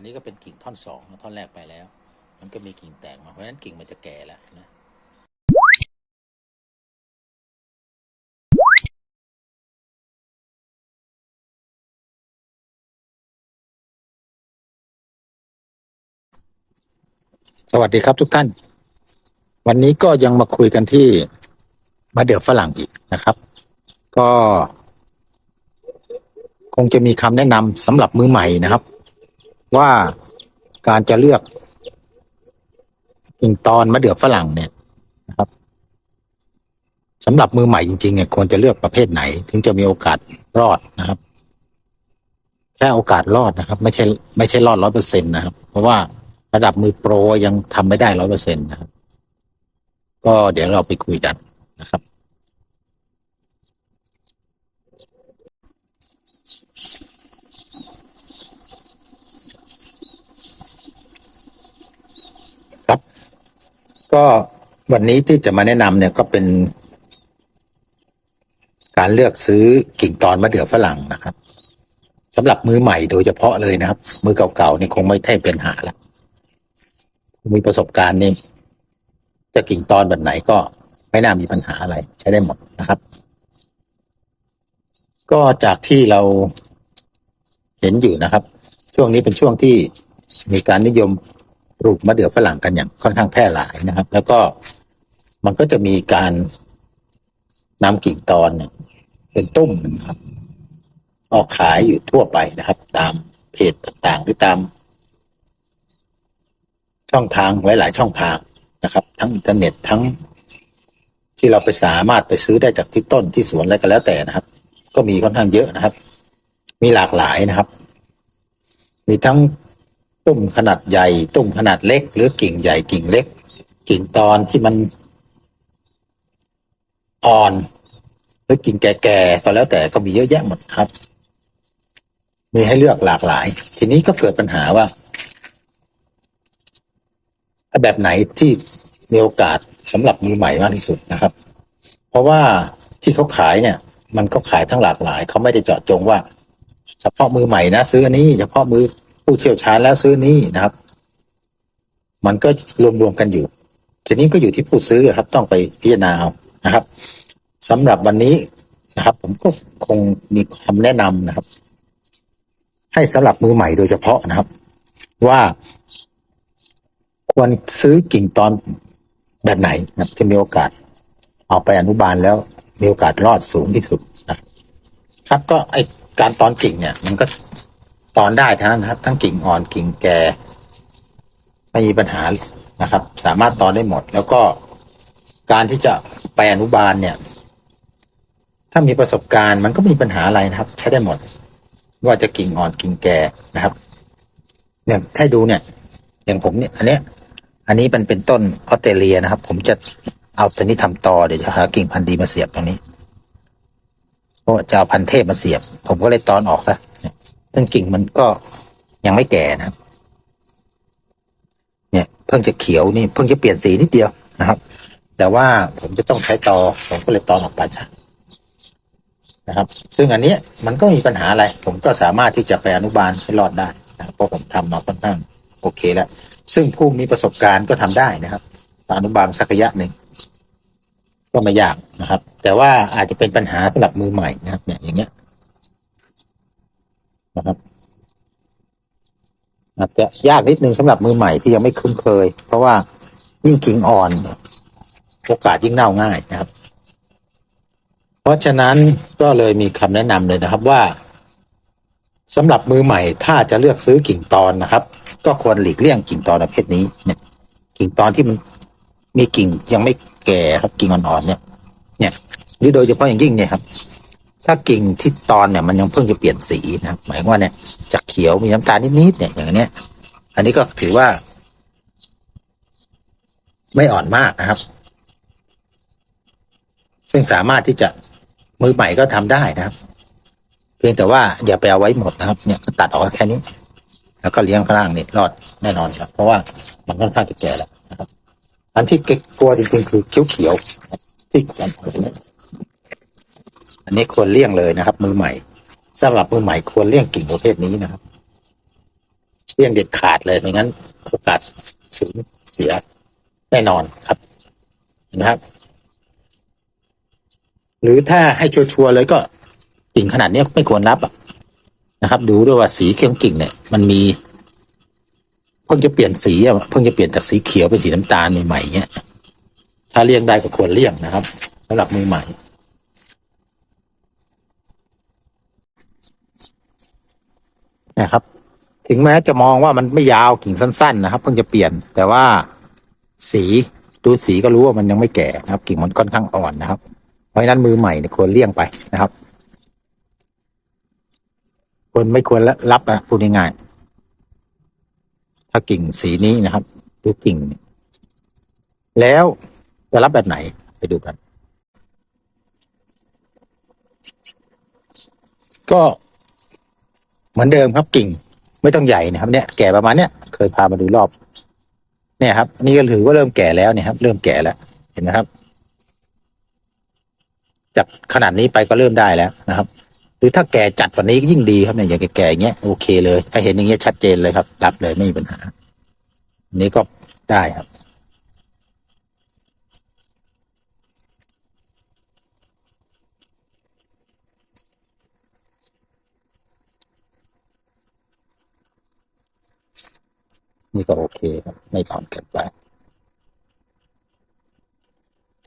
นนี้ก็เป็นกิ่งท่อนสองท่อนแรกไปแล้ว มันก็มีกิ่งแตกมาเพราะฉะนั้นกิ่งมันจะแก่แล้วนะสวัสดีครับทุกท่าน วันนี้ก็ยังมาคุยกันที่มะเดื่อฝรั่งอีกนะครับ ก็ คงจะมีคำแนะนำสำหรับมือใหม่นะครับ ว่าการจะเลือกกิ่งตอนมะเดื่อฝรั่งเนี่ยนะครับสำหรับมือใหม่จริงๆเนี่ยควรจะเลือกประเภทไหน ถึงจะมีโอกาสรอดนะครับแค่โอกาสรอดนะครับ ไม่ใช่ไม่ใช่รอดร้อยเปอร์เซ็นต์นะครับ เพราะว่าระดับมือโปรยังทำไม่ได้ร้อยเปอร์เซ็นต์นะครับ ก็เดี๋ยวเราไปคุยกันนะครับ ก็วันนี้ที่จะมาแนะนำเนี่ยก็เป็น การเลือกซื้อกิ่งตอนมะเดื่อฝรั่งนะครับสำหรับมือใหม่โดยเฉพาะเลยนะครับ มือเก่าๆนี่คงไม่ใช่เป็นหาแล้วมีประสบการณ์นี่จะกิ่งตอนแบบไหนก็ไม่น่ามีปัญหาอะไร ใช้ได้หมดนะครับ ก็จากที่เราเห็นอยู่นะครับ ช่วงนี้เป็นช่วงที่มีการนิยม ปลูกมะเดื่อฝรั่งกันอย่างค่อนข้างแพร่หลายนะครับ แล้วก็มันก็จะมีการนำกิ่งตอนเป็นตุ้มนะครับ ออกขายอยู่ทั่วไปนะครับ ตามเพจต่างๆ หรือตาม ช่องทางหลายๆช่องทางนะครับ ทั้งอินเทอร์เน็ตทั้งที่เราไปสามารถไปซื้อได้จากที่ต้นที่สวนอะไรก็แล้วแต่นะครับ ก็มีค่อนข้างเยอะนะครับ มีหลากหลายนะครับ มีทั้ง ตุ้มขนาดใหญ่ ตุ้มขนาดเล็ก หรือกิ่งใหญ่กิ่งเล็ก กิ่งตอนที่มันอ่อน หรือกิ่งแก่ๆก็แล้วแต่ก็มีเยอะแยะหมดครับ มีให้เลือกหลากหลาย ทีนี้ก็เกิดปัญหาว่าแบบไหนที่มีโอกาสสำหรับมือใหม่มากที่สุดนะครับ เพราะว่าที่เขาขายเนี่ย มันก็ขายทั้งหลากหลาย เขาไม่ได้เจาะจงว่า เฉพาะมือใหม่นะซื้ออันนี้ เฉพาะมือ ผู้เชี่ยวชาญแล้วซื้อนี้นะครับ มันก็รวมๆกันอยู่ ทีนี้ก็อยู่ที่ผู้ซื้อครับ ต้องไปพิจารณาเอานะครับสำหรับวันนี้นะครับ ผมก็คงมีคำแนะนำนะครับ ให้สำหรับมือใหม่โดยเฉพาะนะครับ ว่าควรซื้อกิ่งตอนแบบไหนนะจะมีโอกาส เอาไปอนุบาลแล้วมีโอกาสรอดสูงที่สุดนะครับก็ไอการตอนกิ่งเนี่ย มันก็ ตอนได้ทั้งนั้นนะครับ ทั้งกิ่งอ่อนกิ่งแก่ ไม่มีปัญหานะครับ สามารถตอนได้หมด แล้วก็การที่จะไปอนุบาลเนี่ย ถ้ามีประสบการณ์มันก็ไมมีปัญหาอะไรนะครับ ใช้ได้หมด ว่าจะกิ่งอ่อนกิ่งแก่นะครับ เนี่ยถ้าดูเนี่ย อย่างผมเนี่ย อันเนี้ย อันนี้มันเป็นต้นออสเตรเลียนะครับ ผมจะเอาตัวนี้ทำต่อเดี๋ยวจะหากิ่งพันธุ์ดีมาเสียบตรงนี้เพราะจะเอาพันธุ์เทพมาเสียบ ผมก็เลยตอนออกซะ ซึ่งกิ่งมันก็ยังไม่แก่นะครับ เนี่ย เพิ่งจะเขียวนี่เพิ่งจะเปลี่ยนสีนิดเดียวนะครับ แต่ว่าผมจะต้องใช้ตอผมก็เลยตอออกไปจ้ะนะครับ ซึ่งอันนี้มันก็มีปัญหาอะไร ผมก็สามารถที่จะไปอนุบาลให้รอดได้นะเพราะผมทำมาค่อนข้างโอเคแล้ว ซึ่งผู้มีประสบการณ์ก็ทำได้นะครับอนุบาลสักระยะหนึ่งก็ไม่ยากนะครับ แต่ว่าอาจจะเป็นปัญหาสำหรับมือใหม่นะครับ เนี่ยอย่างเงี้ย นะครับ อาจจะยากนิดนึงสำหรับมือใหม่ที่ยังไม่คุ้นเคย เพราะว่ายิ่งกิ่งอ่อน โอกาสยิ่งเน่าง่ายนะครับ เพราะฉะนั้นก็เลยมีคำแนะนำเลยนะครับว่าสำหรับมือใหม่ถ้าจะเลือกซื้อกิ่งตอนนะครับ ก็ควรหลีกเลี่ยงกิ่งตอนประเภทนี้เนี่ย กิ่งตอนที่มันมีกิ่งยังไม่แก่ครับกิ่งอ่อนๆเนี่ย เนี่ยหรือโดยเฉพาะอย่างยิ่งเนี่ยครับ ถ้ากิ่งที่ตอนเนี่ยมันยังเพิ่งจะเปลี่ยนสีนะหมายความว่าเนี่ยจากเขียวมีน้ำตาลนิดๆเนี่ยอย่างเนี้ย อันนี้ก็ถือว่า ไม่อ่อนมากนะครับ ซึ่งสามารถที่จะมือใหม่ก็ทำได้นะครับ เพียงแต่ว่าอย่าไปเอาไว้หมดนะครับ เนี่ยก็ตัดออกแค่นี้ แล้วก็เลี้ยงข้างล่างนี่รอดแน่นอนครับ เพราะว่ามันค่อนข้างจะแก่แล้วนะครับ อันที่กลัวจริงๆคือเขียวเขียวๆที่ อันนี้ควรเลี่ยงเลยนะครับ มือใหม่สำหรับมือใหม่ควรเลี่ยงกิ่งประเภทนี้นะครับเลี่ยงเด็ดขาดเลยไม่งั้นโอกาสสูญเสียแน่นอนครับนะครับ หรือถ้าให้ชัวร์ๆเลยก็กิ่งขนาดนี้ไม่ควรรับนะครับ ดูด้วยว่าสีเขียวกิ่งเนี่ย มันมีเพิ่งจะเปลี่ยนสีอะเพิ่งจะเปลี่ยนจากสีเขียวเป็นสีน้ำตาลใหม่ๆเงี้ยถ้าเลี่ยงได้ก็ควรเลี่ยงนะครับสำหรับมือใหม่ นะครับ ถึงแม้จะมองว่ามันไม่ยาวกิ่งสั้น ๆ นะครับเพิ่งจะเปลี่ยน แต่ว่าสีดูสีก็รู้ว่ามันยังไม่แก่นะครับ กิ่งมันค่อนข้างอ่อนนะครับ เพราะฉะนั้นมือใหม่เนี่ยควรเลี่ยงไปนะครับควรไม่ควรรับนะพูดง่ายๆถ้ากิ่งสีนี้นะครับ ดูกิ่ง แล้วจะรับแบบไหนไปดูกัน ก็ เหมือนเดิมครับกิ่ง ไม่ต้องใหญ่นะครับ เนี่ยแก่ประมาณเนี้ยเคยพามาดูรอบ เนี่ยครับนี่ก็ถือว่าเริ่มแก่แล้วเนี่ยครับ เริ่มแก่แล้วเห็นไหมครับ จากขนาดนี้ไปก็เริ่มได้แล้วนะครับ หรือถ้าแก่จัดกว่านี้ยิ่งดีครับเนี่ยอย่างแก่ๆอย่างเงี้ยโอเคเลยถ้าเห็นอย่างเงี้ยชัดเจนเลยครับ รับเลยไม่มีปัญหาอันนี้ก็ได้ครับ นี่ก็โอเคครับ ไม่ถอนเกินไป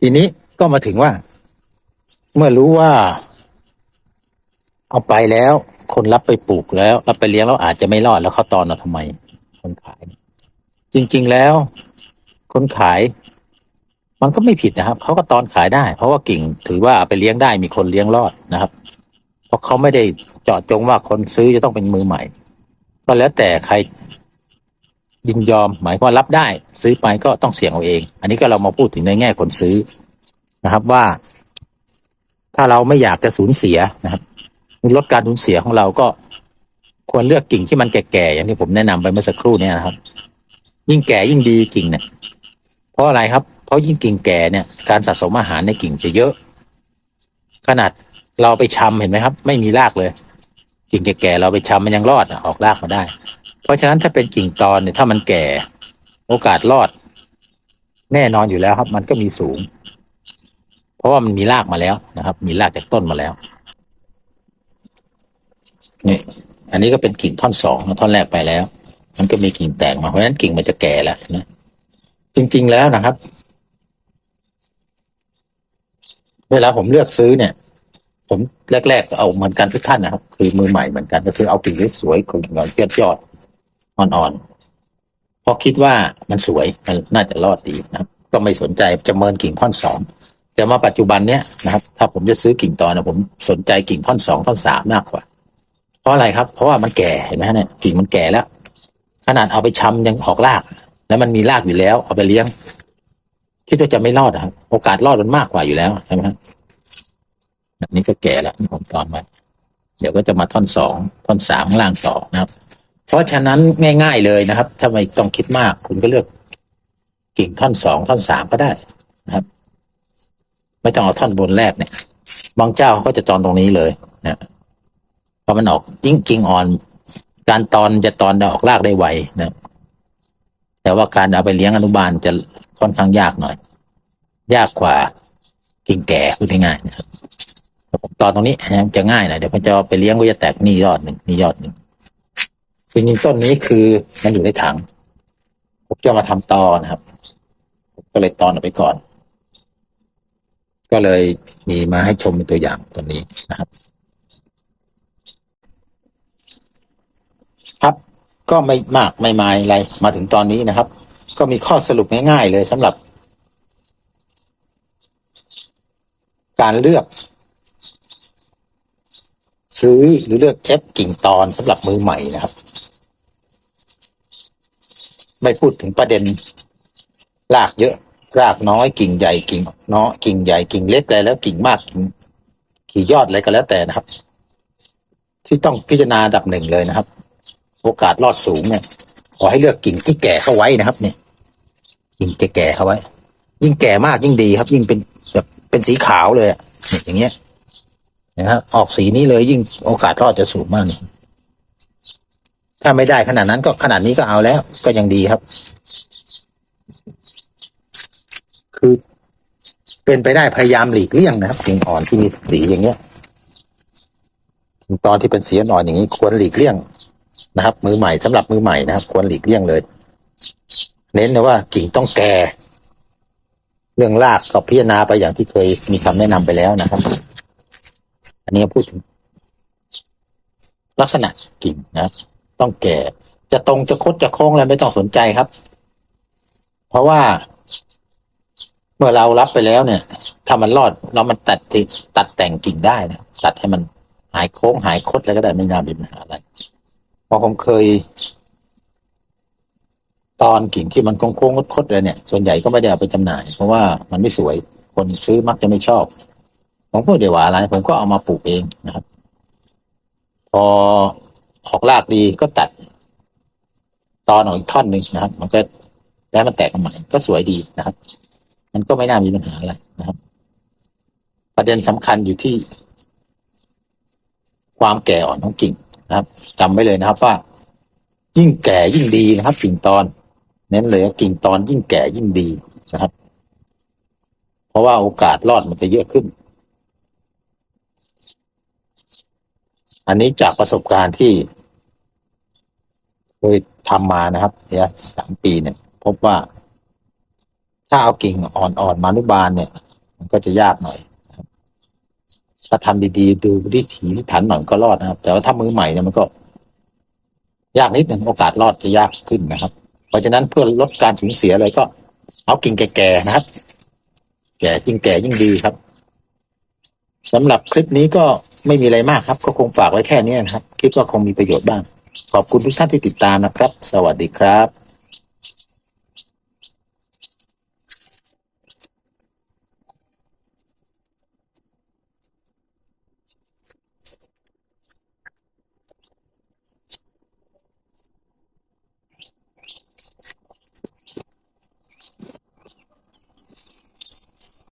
ทีนี้ก็มาถึงว่า เมื่อรู้ว่า เอาไปแล้ว คนรับไปปลูกแล้ว รับไปเลี้ยงแล้วอาจจะไม่รอดแล้วเขาตอนเราทำไม คนขาย จริง ๆแล้ว คนขาย มันก็ไม่ผิดนะครับเขาก็ตอนขายได้ เพราะว่ากิ่ง ถือว่าเอาไปเลี้ยงได้มีคนเลี้ยงรอดนะครับ เพราะเขาไม่ได้เจาะจงว่าคนซื้อจะต้องเป็นมือใหม่ ก็แล้วแต่ใคร ยินยอมหมายความว่ารับได้ ซื้อไปก็ต้องเสี่ยงเอาเอง อันนี้ก็เรามาพูดถึงในแง่คนซื้อนะครับว่า ถ้าเราไม่อยากจะสูญเสียนะครับลดการสูญเสียของเราก็ควรเลือกกิ่งที่มันแก่ๆอย่างที่ผมแนะนำไปเมื่อสักครู่เนี้นะครับ ยิ่งแก่ยิ่งดีกิ่งเนี่ยเพราะอะไรครับ เพราะยิ่งกิ่งแก่เนี่ยการสะสมอาหารในกิ่งจะเยอะ ขนาดเราไปชำเห็นไหมครับ ไม่มีรากเลย กิ่งแก่ๆเราไปชำมันยังรอดอะออกรากมาได้ เพราะฉะนั้นถ้าเป็นกิ่งตอนเนี่ยถ้ามันแก่ โอกาสรอด แน่นอนอยู่แล้วครับ มันก็มีสูง เพราะว่ามันมีรากมาแล้วนะครับ มีรากจากต้นมาแล้วนี่อันนี้ก็เป็นกิ่งท่อนสองท่อนแรกไปแล้ว มันก็มีกิ่งแตกมาเพราะฉะนั้นกิ่งมันจะแก่แล้วนะจริง ๆแล้วนะครับ เวลาผมเลือกซื้อเนี่ย ผมแรกๆเอาเหมือนกันทุกท่านนะครับ คือมือใหม่เหมือนกันก็คือเอากิ่งสวยๆกิ่งอ่อนยอดยอด อ่อนๆเพราะคิดว่ามันสวยมันน่าจะรอดดีนะครับ ก็ไม่สนใจจะเมินกิ่งท่อนสองแต่มาปัจจุบันเนี้ยนะครับถ้าผมจะซื้อกิ่งตอนนะผมสนใจกิ่งท่อนสองท่อนสามมากกว่า เพราะอะไรครับ เพราะว่ามันแก่เห็นไหมเนี่ยกิ่งมันแก่แล้วขนาดเอาไปชำยังออกราก แล้วมันมีรากอยู่แล้ว เอาไปเลี้ยง คิดว่าจะไม่รอดครับ โอกาสรอดมันมากกว่าอยู่แล้วใช่ไหมครับอันนี้ก็แก่แล้วผมตอนไว้เดี๋ยวก็จะมาท่อนสองท่อนสามล่างต่อนะครับ เพราะฉะนั้นง่าย ๆเลยนะครับ ถ้าไม่ต้องคิดมาก คุณก็เลือกกิ่งท่อนสองท่อนสามก็ได้นะครับ ไม่ต้องเอาท่อนบนแรกเนี่ย บางเจ้าเขาก็จะตอนตรงนี้เลยนะพอมันออกยิ่งกิ่งอ่อน การตอนจะตอนออกรากได้ไวนะ แต่ว่าการเอาไปเลี้ยงอนุบาลจะค่อนข้างยากหน่อย ยากกว่ากิ่งแก่พูดง่ายๆนะครับแต่ผมตอนตรงนี้จะง่ายหน่อยเดี๋ยวผมจะไปเลี้ยงก็จะแตกนี่ยอดหนึ่งนี่ยอดหนึ่ง จริงๆต้นนี้คือมันอยู่ในถังผมจะมาทำตอนะครับผมก็เลยตอนออกไปก่อน ก็เลยมีมาให้ชมเป็นตัวอย่างตัวนี้นะครับ ครับก็ไม่มากไม่มายอะไรมาถึงตอนนี้นะครับ ก็มีข้อสรุปง่ายๆเลยสำหรับ การเลือก ซื้อหรือเลือกเอฟกิ่งตอนสำหรับมือใหม่นะครับ ไม่พูดถึงประเด็นรากเยอะ รากน้อยกิ่งใหญ่กิ่งเน้อยกิ่งใหญ่กิ่งเล็กอะไรแล้วกิ่งมากกี่ยอดอะไรก็แล้วแต่นะครับ ที่ต้องพิจารณาดับหนึ่งเลยนะครับ โอกาสรอดสูงเนี่ยขอให้เลือกกิ่งที่แก่เข้าไว้นะครับ เนี่ย กิ่งแก่ๆเข้าไว้ ยิ่งแก่มากยิ่งดีครับ ยิ่งเป็นแบบเป็นสีขาวเลยอะเนี่ยอย่างเงี้ยนะฮะออกสีนี้เลยยิ่งโอกาสรอดจะสูงมากเนี่ย ถ้าไม่ได้ขนาดนั้นก็ขนาดนี้ก็เอาแล้ว ก็ยังดีครับ คือเป็นไปได้พยายามหลีกเลี่ยงนะครับกิ่งอ่อนที่มีสีอย่างเงี้ยตอนที่เป็นสีอ่อนอย่างนี้ควรหลีกเลี่ยงนะครับ มือใหม่สำหรับมือใหม่นะครับ ควรหลีกเลี่ยงเลย เน้นนะว่ากิ่งต้องแก่เรื่องรากก็พิจารณาไปอย่างที่เคยมีคำแนะนำไปแล้วนะครับ อันนี้พูดถึง ลักษณะกิ่งนะครับ ต้องแก่ จะตรงจะคดจะโค้งอะไรไม่ต้องสนใจครับ เพราะว่า เมื่อเรารับไปแล้วเนี่ย ถ้ามันรอดเรามันตัดติดตัดแต่งกิ่งได้นะตัดให้มันหายโค้งหายคดอะไรก็ได้ไม่น่ามีปัญหาอะไรเพราะผมเคย ตอนกิ่งที่มันโค้งๆคดๆเลยเนี่ย ส่วนใหญ่ก็ไม่ได้เอาไปจำหน่าย เพราะว่ามันไม่สวยคนซื้อมักจะไม่ชอบผมพูดเดี๋ยวว่าอะไรผมก็เอามาปลูกเองนะครับ พอ ออกรากดีก็ตัดตอนออกอีกท่อนหนึ่งนะครับ มันก็แล้วมันแตกกใหม่ก็สวยดีนะครับ มันก็ไม่น่ามีปัญหาอะไรนะครับ ประเด็นสำคัญอยู่ที่ ความแก่อ่อนของกิ่งนะครับจำไว้เลยนะครับ ว่า ยิ่งแก่ยิ่งดีนะครับ กิ่งตอน เน้นเลยว่ากิ่งตอนยิ่งแก่ยิ่งดีนะครับ เพราะว่าโอกาสรอดมันจะเยอะขึ้น อันนี้จากประสบการณ์ที่เคยทำมานะครับระยะสามปีเนี่ย พบว่า ถ้าเอากิ่งอ่อนๆมานุบาลเนี่ย มันก็จะยากหน่อยถ้าทำดีๆ ดูวิถีพิถันหน่อยก็รอดนะครับ แต่ว่าถ้ามือใหม่เนี่ยมันก็ ยากนิดหนึ่งโอกาสรอดจะยากขึ้นนะครับ เพราะฉะนั้นเพื่อลดการสูญเสียเลยก็ เอากิ่งแก่ๆนะครับ แก่ยิ่งแก่ยิ่งดีครับ สำหรับคลิปนี้ก็ไม่มีอะไรมากครับ ก็คงฝากไว้แค่นี้นะครับคิดว่าคงมีประโยชน์บ้าง ขอบคุณทุกท่านที่ติดตามนะครับ สวัสดีครับ